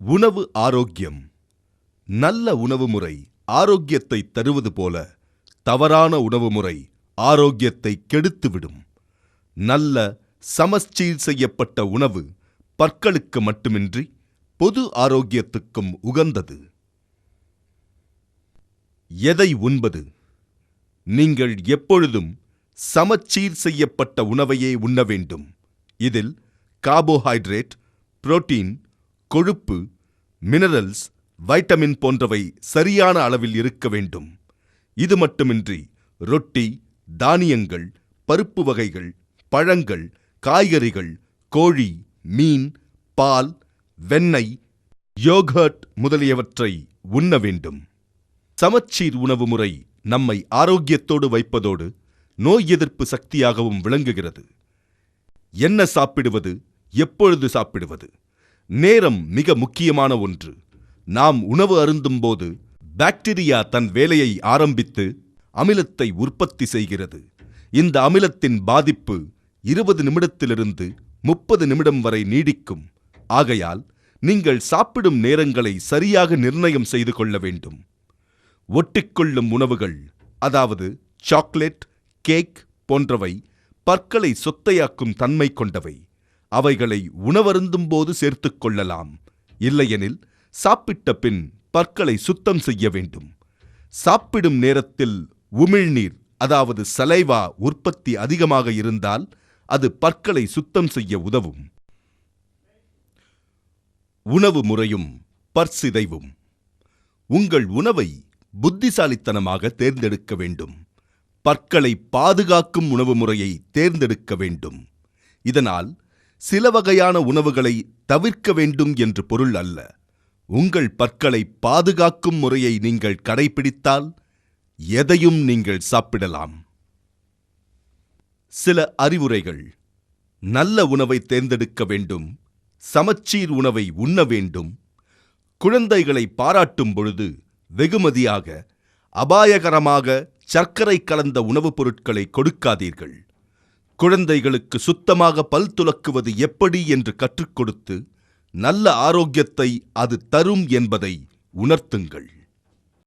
உணவு ஆரோக்கியம். நல்ல உணவு முறை ஆரோக்கியத்தை தருவது போல தவறான உணவு முறை ஆரோக்கியத்தை கெடுத்துவிடும். நல்ல சமச்சீர் செய்யப்பட்ட உணவு பற்களுக்கு மட்டுமின்றி பொது ஆரோக்கியத்துக்கும் உகந்தது. எதை உண்பது? நீங்கள் எப்பொழுதும் சமச்சீர் செய்யப்பட்ட உணவையே உண்ண வேண்டும். இதில் கார்போஹைட்ரேட் புரோட்டீன் கொழுப்பு மினரல்ஸ் வைட்டமின் போன்றவை சரியான அளவில் இருக்க வேண்டும். இது மட்டுமின்றி ரொட்டி தானியங்கள் பருப்பு வகைகள் பழங்கள் காய்கறிகள் கோழி மீன் பால் வெண்ணெய் யோகர்ட் முதலியவற்றை உண்ண வேண்டும். சமச்சீர் உணவு முறை நம்மை ஆரோக்கியத்தோடு வைப்பதோடு நோய் எதிர்ப்பு சக்தியாகவும் விளங்குகிறது. என்ன சாப்பிடுவது எப்பொழுது சாப்பிடுவது? நேரம் மிக முக்கியமான ஒன்று. நாம் உணவு அருந்தும்போது பாக்டீரியா தன் வேலையை ஆரம்பித்து அமிலத்தை உற்பத்தி செய்கிறது. இந்த அமிலத்தின் பாதிப்பு இருபது நிமிடத்திலிருந்து முப்பது நிமிடம் வரை நீடிக்கும். ஆகையால் நீங்கள் சாப்பிடும் நேரங்களை சரியாக நிர்ணயம் செய்து கொள்ள வேண்டும். ஒட்டிக்கொள்ளும் உணவுகள் அதாவது சாக்லேட் கேக் போன்றவை பற்களை சொத்தையாக்கும் தன்மை கொண்டவை. அவைகளை உணவருந்தும் போது சேர்த்துக் கொள்ளலாம். இல்லையெனில் சாப்பிட்ட பின் பற்களை சுத்தம் செய்ய வேண்டும். சாப்பிடும் நேரத்தில் உமிழ்நீர் அதாவது சலைவா உற்பத்தி அதிகமாக இருந்தால் அது பற்களை சுத்தம் செய்ய உதவும். உணவு முறையும் பற்சிதைவும். உங்கள் உணவை புத்திசாலித்தனமாக தேர்ந்தெடுக்க வேண்டும். பற்களை பாதுகாக்கும் உணவு முறையை தேர்ந்தெடுக்க வேண்டும். இதனால் சில வகையான உணவுகளை தவிர்க்க வேண்டும் என்று பொருள் அல்ல. உங்கள் பற்களை பாதுகாக்கும் முறையை நீங்கள் கடைபிடித்தால் எதையும் நீங்கள் சாப்பிடலாம். சில அறிவுரைகள். நல்ல உணவை தேர்ந்தெடுக்க வேண்டும். சமச்சீர் உணவை உண்ண வேண்டும். குழந்தைகளை பாராட்டும் பொழுது வெகுமதியாக அபாயகரமாக சர்க்கரை கலந்த உணவுப் பொருட்களை கொடுக்காதீர்கள். குழந்தைகளுக்கு சுத்தமாக பல் துலக்குவது எப்படி என்று கற்றுக் கொடுத்து நல்ல ஆரோக்கியத்தை அது தரும் என்பதை உணர்த்துங்கள்.